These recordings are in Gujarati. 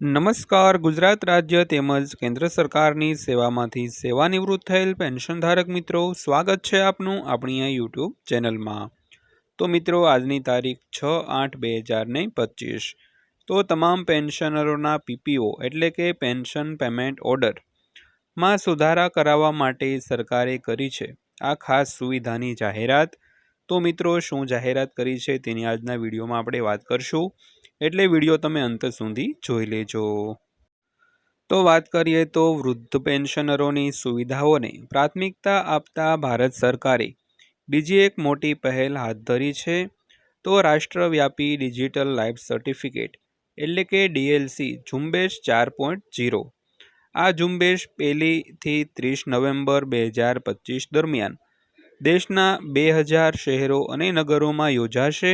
નમસ્કાર, ગુજરાત રાજ્ય તેમજ કેન્દ્ર સરકારની સેવામાંથી સેવાનિવૃત્ત થયેલ પેન્શનધારક મિત્રો, સ્વાગત છે આપનું આપણી આ યુટ્યુબ ચેનલમાં. તો મિત્રો, આજની તારીખ છ આઠ બે હજાર ને પચીસ. તો તમામ પેન્શનરોના પીપીઓ એટલે કે પેન્શન પેમેન્ટ ઓર્ડરમાં સુધારા કરાવવા માટે સરકારે કરી છે આ ખાસ સુવિધાની જાહેરાત. તો મિત્રો, શું જાહેરાત કરી છે તેની આજના વિડીયોમાં આપણે વાત કરશું. એટલે વીડિયો તમે અંત સુધી જોઈ લેજો. તો વાત કરીએ તો વૃદ્ધ પેન્શનરોની સુવિધાઓને. પ્રાથમિકતા આપતા ભારત સરકારે બીજી એક મોટી પહેલ હાથ ધરી છે. તો રાષ્ટ્રવ્યાપી ડિજિટલ લાઈફ સર્ટિફિકેટ, એટલે કે ડીએલસી ઝુંબેશ ચાર પોઈન્ટ જીરો આ ઝુંબેશ પહેલીથી ત્રીસ નવેમ્બર બે હજાર પચીસ દરમિયાન દેશના બે હજાર શહેરો અને નગરોમાં યોજાશે.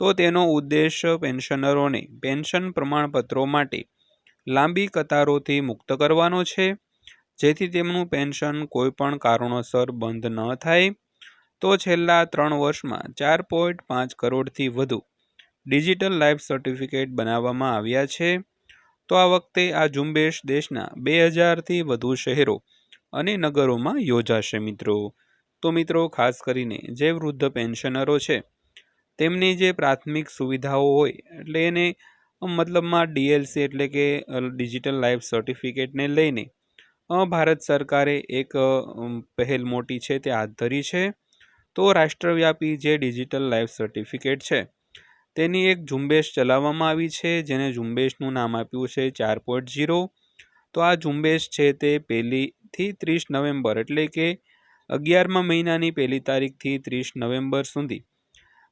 તો તેનો ઉદ્દેશ પેન્શનરોને પેન્શન પ્રમાણપત્રો માટે લાંબી કતારોથી મુક્ત કરવાનો છે. જેથી તેમનું પેન્શન કોઈપણ કારણોસર બંધ ન થાય. તો છેલ્લા ત્રણ વર્ષમાં ચાર પોઈન્ટ પાંચ કરોડથી વધુ ડિજિટલ લાઈફ સર્ટિફિકેટ બનાવવામાં આવ્યા છે. તો આ વખતે આ ઝુંબેશ દેશના બે હજારથી વધુ શહેરો અને નગરોમાં યોજાશે મિત્રો. તો મિત્રો, ખાસ કરીને જે વૃદ્ધ પેન્શનરો છે તેમની જે પ્રાથમિક સુવિધાઓ હોય, એટલે એને મતલબમાં ડીએલસી એટલે કે ડિજિટલ લાઈફ સર્ટિફિકેટને લઈને ભારત સરકારે એક પહેલ મોટી છે, તે હાથ ધરી છે. તો રાષ્ટ્રવ્યાપી જે ડિજિટલ લાઈફ સર્ટિફિકેટ છે, તેની એક ઝુંબેશ ચલાવવામાં આવી છે, જેને ઝુંબેશનું નામ આપ્યું છે ચાર પોઈન્ટ ઝીરો. તો આ ઝુંબેશ છે તે પહેલીથી ત્રીસ નવેમ્બર, એટલે કે અગિયારમા મહિનાની પહેલી તારીખથી ત્રીસ નવેમ્બર સુધી.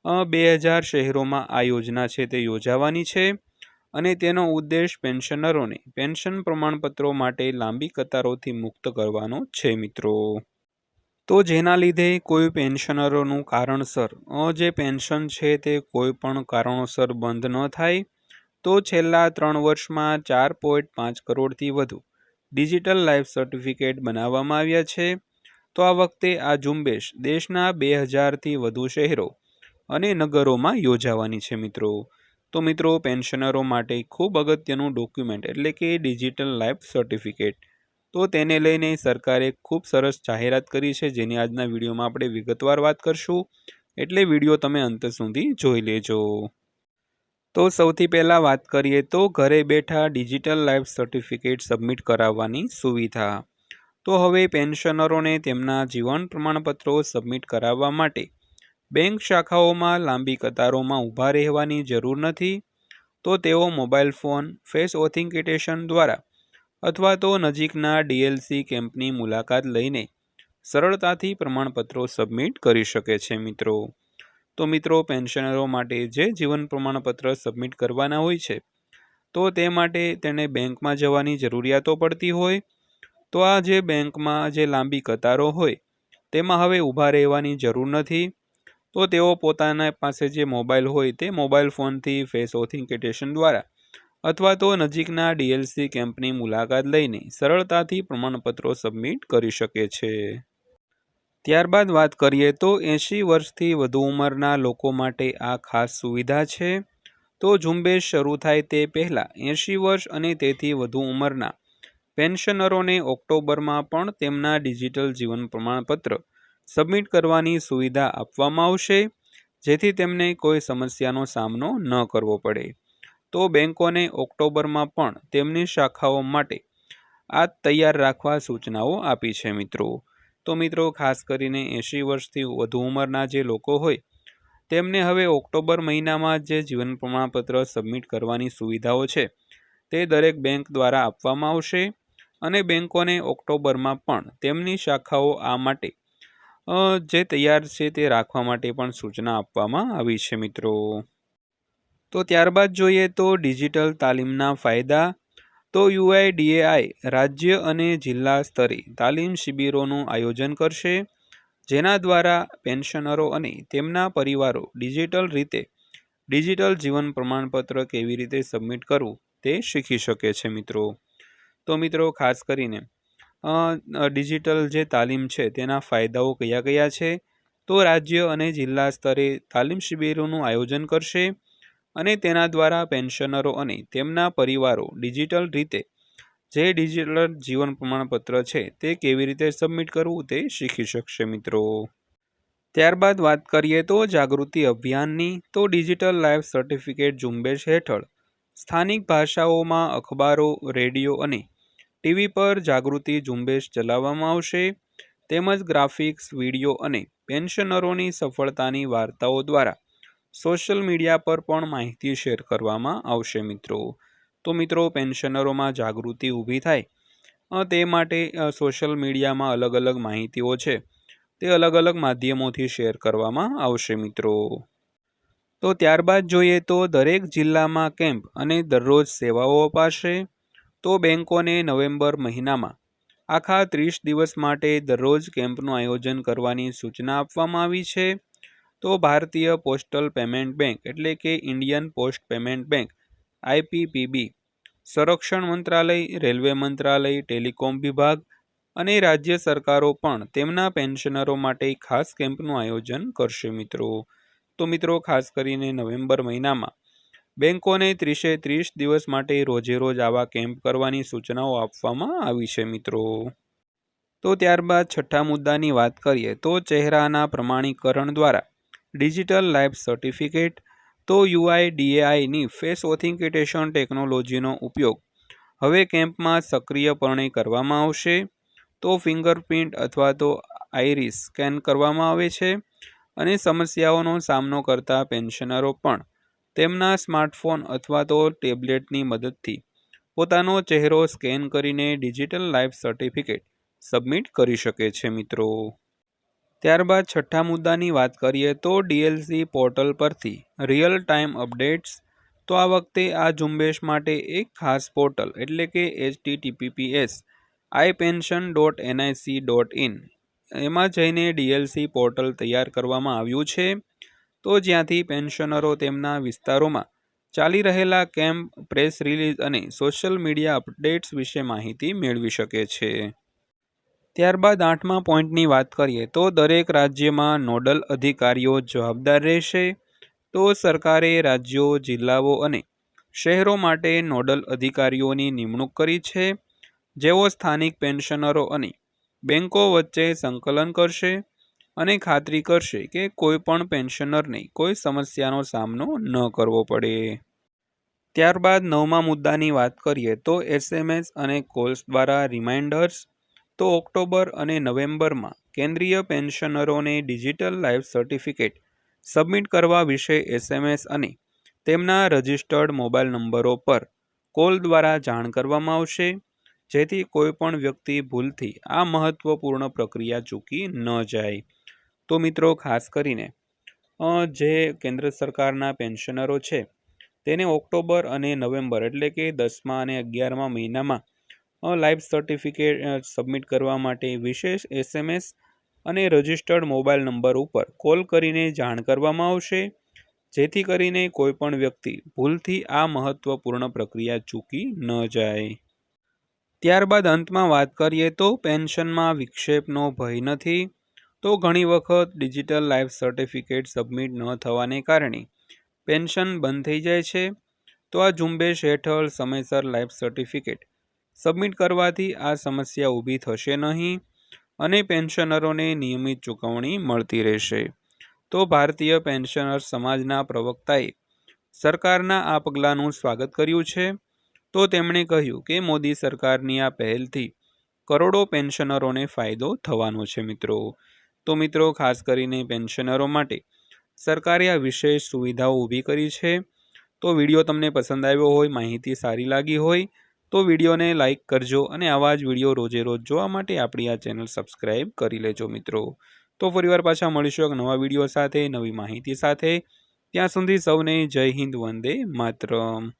બે હજાર શહેરોમાં આ યોજના છે તે યોજાવાની છે અને તેનો ઉદ્દેશ પેન્શનરોને પેન્શન પ્રમાણપત્રો માટે લાંબી કતારોથી મુક્ત કરવાનો છે, મિત્રો. તો જેના લીધે કોઈ પેન્શનરોનું કારણસર જે પેન્શન છે તે કોઈ પણ કારણોસર બંધ ન થાય, તો છેલ્લા ત્રણ વર્ષમાં ચાર પોઈન્ટ પાંચ કરોડથી વધુ ડિજિટલ લાઈફ સર્ટિફિકેટ બનાવવામાં આવ્યા છે. તો આ વખતે આ ઝુંબેશ દેશના બે હજારથી વધુ શહેરો અને નગરોમાં યોજાવાની છે મિત્રો. તો મિત્રો, પેન્શનરો માટે ખૂબ અગત્યનું ડોક્યુમેન્ટ એટલે કે ડિજિટલ લાઈફ સર્ટિફિકેટ. તો તેને લઈને સરકારે ખૂબ સરસ જાહેરાત કરી છે, જેની આજના વિડીયોમાં આપણે વિગતવાર વાત કરશું. એટલે વીડિયો તમે અંત સુધી જોઈ લેજો. તો સૌથી પહેલાં વાત કરીએ તો ઘરે બેઠા ડિજિટલ લાઈફ સર્ટિફિકેટ સબમિટ કરાવવાની સુવિધા. તો હવે પેન્શનરોને તેમના જીવન પ્રમાણપત્રો સબમિટ કરાવવા માટે બેંક શાખાઓમાં લાંબી કતારોમાં ઊભા રહેવાની જરૂર નથી, તો તેઓ મોબાઈલ ફોન, ફેસ ઓથિન્ટિકેશન દ્વારા અથવા તો નજીકના ડીએલસી કેમ્પની મુલાકાત લઈને સરળતાથી પ્રમાણપત્રો સબમિટ કરી શકે છે મિત્રો. તો મિત્રો, પેન્શનરો માટે જે જીવન પ્રમાણપત્ર સબમિટ કરવાના હોય છે, તો તે માટે તેને બેંકમાં જવાની જરૂરિયાતો પડતી હોય, તો આ જે બેંકમાં જે લાંબી કતારો હોય, તેમાં હવે ઊભા રહેવાની જરૂર નથી તો તેઓ પોતાના પાસે જે મોબાઈલ હોય તે મોબાઈલ ફોનથી ફેસ ઓથેન્ટિકેશન દ્વારા અથવા તો નજીકના ડીએલસી કેમ્પની મુલાકાત લઈને સરળતાથી પ્રમાણપત્રો સબમિટ કરી શકે છે. ત્યારબાદ વાત કરીએ તો એંશી વર્ષથી વધુ ઉંમરના લોકો માટે આ ખાસ સુવિધા છે. તો ઝુંબેશ શરૂ થાય તે પહેલાં એંશી વર્ષ અને તેથી વધુ ઉંમરના પેન્શનરોને ઓક્ટોબરમાં પણ તેમના ડિજિટલ જીવન પ્રમાણપત્ર સબમિટ કરવાની સુવિધા આપવામાં આવશે, જેથી તેમને કોઈ સમસ્યાનો સામનો ન કરવો પડે. તો બેંકોને ઓક્ટોબરમાં પણ તેમની શાખાઓ માટે આ તૈયાર રાખવા સૂચનાઓ આપી છે મિત્રો. તો મિત્રો, ખાસ કરીને એંશી વર્ષથી વધુ ઉંમરના જે લોકો હોય, તેમને હવે ઓક્ટોબર મહિનામાં જે જીવન પ્રમાણપત્ર સબમિટ કરવાની સુવિધાઓ છે, તે દરેક બેંક દ્વારા આપવામાં આવશે અને બેંકોને ઓક્ટોબરમાં પણ તેમની શાખાઓ આ માટે જે તૈયાર છે તે રાખવા માટે પણ સૂચના આપવામાં આવી છે, મિત્રો. તો ત્યારબાદ જોઈએ તો ડિજિટલ તાલીમના ફાયદા. તો યુઆઈડીએઆઈ રાજ્ય અને જિલ્લા સ્તરે તાલીમ શિબિરોનું આયોજન કરશે, જેના દ્વારા પેન્શનરો અને તેમના પરિવારો ડિજિટલ રીતે ડિજિટલ જીવન પ્રમાણપત્ર કેવી રીતે સબમિટ કરવું તે શીખી શકે છે, મિત્રો. તો મિત્રો, ખાસ કરીને ડિજિટલ જે તાલીમ છે તેના ફાયદાઓ કયા કયા છે? તો રાજ્ય અને જિલ્લા સ્તરે તાલીમ શિબિરોનું આયોજન કરશે અને તેના દ્વારા પેન્શનરો અને તેમના પરિવારો ડિજિટલ રીતે જે ડિજિટલ જીવન પ્રમાણપત્ર છે તે કેવી રીતે સબમિટ કરવું તે શીખી શકશે મિત્રો. ત્યારબાદ વાત કરીએ તો જાગૃતિ અભિયાનની, તો ડિજિટલ લાઈફ સર્ટિફિકેટ ઝુંબેશ હેઠળ સ્થાનિક ભાષાઓમાં અખબારો, રેડિયો અને ટીવી પર જાગૃતિ ઝુંબેશ ચલાવવામાં આવશે, તેમજ ગ્રાફિક્સ, વીડિયો અને પેન્શનરોની સફળતાની વાર્તાઓ દ્વારા સોશિયલ મીડિયા પર પણ માહિતી શેર કરવામાં આવશે મિત્રો. તો મિત્રો, પેન્શનરોમાં જાગૃતિ ઊભી થાય તે માટે સોશિયલ મીડિયામાં અલગ અલગ માહિતીઓ છે, તે અલગ અલગ માધ્યમોથી શેર કરવામાં આવશે મિત્રો. તો ત્યારબાદ જોઈએ તો દરેક જિલ્લામાં કેમ્પ અને દરરોજ સેવાઓ અપાશે તો બેંકોને નવેમ્બર મહિનામાં આખા ત્રીસ દિવસ માટે દરરોજ કેમ્પનું આયોજન કરવાની સૂચના આપવામાં આવી છે. તો ભારતીય પોસ્ટલ પેમેન્ટ બેંક એટલે કે Indian post payment bank IPPB સંરક્ષણ મંત્રાલય, રેલવે મંત્રાલય, ટેલિકોમ વિભાગ અને રાજ્ય સરકારો પણ તેમના પેન્શનરો માટે ખાસ કેમ્પનું આયોજન કરશે મિત્રો. તો મિત્રો ખાસ કરીને નવેમ્બર મહિનામાં બેંકોને ત્રીસે ત્રીસ દિવસ માટે રોજે રોજ આવા કેમ્પ કરવાની સૂચનાઓ આપવામાં આવી છે, મિત્રો. તો ત્યારબાદ છઠ્ઠા મુદ્દાની વાત કરીએ તો ચહેરાના પ્રમાણીકરણ દ્વારા ડિજિટલ લાઈફ સર્ટિફિકેટ, તો યુઆઈડીએઆઈની ફેસ ઓથિન્ટિકેશન ટેકનોલોજીનો ઉપયોગ હવે કેમ્પમાં સક્રિયપણે કરવામાં આવશે. તો ફિંગરપ્રિન્ટ અથવા તો આઈરિસ સ્કેન કરવામાં આવે છે અને સમસ્યાઓનો સામનો કરતા પેન્શનરો પણ તેમના સ્માર્ટફોન અથવા તો ટેબ્લેટની મદદથી પોતાનો ચહેરો સ્કેન કરીને ડિજિટલ લાઈફ સર્ટિફિકેટ સબમિટ કરી શકે છે, મિત્રો. ત્યારબાદ છઠ્ઠા મુદ્દાની વાત કરીએ તો ડીએલસી પોર્ટલ પરથી રિયલ ટાઈમ અપડેટ્સ. તો આ વખતે આ ઝુંબેશ માટે એક ખાસ પોર્ટલ, એટલે કે HTTPPS, I pension dot NIC dot in, એમાં જઈને ડીએલસી પોર્ટલ તૈયાર કરવામાં આવ્યું છે. તો જ્યાંથી પેન્શનરો તેમના વિસ્તારોમાં ચાલી રહેલા કેમ્પ, પ્રેસ રિલીઝ અને સોશિયલ મીડિયા અપડેટ્સ વિશે માહિતી મેળવી શકે છે. ત્યારબાદ આઠમા પોઈન્ટની વાત કરીએ તો દરેક રાજ્યમાં નોડલ અધિકારીઓ જવાબદાર રહેશે. તો સરકારે રાજ્યો, જિલ્લાઓ અને શહેરો માટે નોડલ અધિકારીઓની નિમણૂક કરી છે. જેઓ સ્થાનિક પેન્શનરો અને બેંકો વચ્ચે સંકલન કરશે. અને ખાતરી કરશે કે કોઈ પણ પેન્શનરને કોઈ સમસ્યાનો સામનો ન કરવો પડે. ત્યારબાદ નવમા મુદ્દાની વાત કરીએ તો એસએમએસ અને કોલ્સ દ્વારા રિમાઇન્ડર્સ તો ઓક્ટોબર અને નવેમ્બરમાં કેન્દ્રીય પેન્શનરોને ડિજિટલ લાઈફ સર્ટિફિકેટ સબમિટ કરવા વિશે એસએમએસ અને તેમના રજિસ્ટર્ડ મોબાઈલ નંબરો પર કોલ દ્વારા જાણ કરવામાં આવશે, જેથી કોઈપણ વ્યક્તિ ભૂલથી આ મહત્વપૂર્ણ પ્રક્રિયા ચૂકી ન જાય. તો મિત્રો ખાસ કરીને જે કેન્દ્ર સરકારના પેન્શનરો છે, તેને ઓક્ટોબર અને નવેમ્બર એટલે કે દસમા અને અગિયારમા મહિનામાં લાઈફ સર્ટિફિકેટ સબમિટ કરવા માટે વિશેષ એસએમએસ અને રજિસ્ટર્ડ મોબાઈલ નંબર ઉપર કોલ કરીને જાણ કરવામાં આવશે, જેથી કરીને કોઈપણ વ્યક્તિ ભૂલથી આ મહત્વપૂર્ણ પ્રક્રિયા ચૂકી ન જાય. ત્યારબાદ અંતમાં વાત કરીએ તો પેન્શનમાં વિક્ષેપનો ભય નથી. તો ઘણી વખત ડિજિટલ લાઈફ સર્ટિફિકેટ સબમિટ ન થવાને કારણે પેન્શન બંધ થઈ જાય છે. તો આ ઝુંબેશ હેઠળ સમયસર લાઈફ સર્ટિફિકેટ સબમિટ કરવાથી આ સમસ્યા ઊભી થશે નહીં અને પેન્શનરોને નિયમિત ચૂકવણી મળતી રહેશે. તો ભારતીય પેન્શનર સમાજના પ્રવક્તાએ સરકારના આ પગલાંનું સ્વાગત કર્યું છે. તો તેમણે કહ્યું કે મોદી સરકારની આ પહેલથી કરોડો પેન્શનરોને ફાયદો થવાનો છે મિત્રો. તો મિત્રો, ખાસ કરીને પેન્શનરો માટે સરકારે આ વિશેષ સુવિધાઓ ઊભી કરી છે. તો વીડિયો તમને પસંદ આવ્યો હોય, માહિતી સારી લાગી હોય, તો વિડીયોને લાઇક કરજો અને આવા જ વીડિયો રોજે રોજ જોવા માટે આપણી આ ચેનલ સબસ્ક્રાઈબ કરી લેજો મિત્રો. તો ફરીવાર પાછા મળીશું એક નવા વીડિયો સાથે, નવી માહિતી સાથે. ત્યાં સુધી સૌને જય હિન્દ, વંદે માતરમ.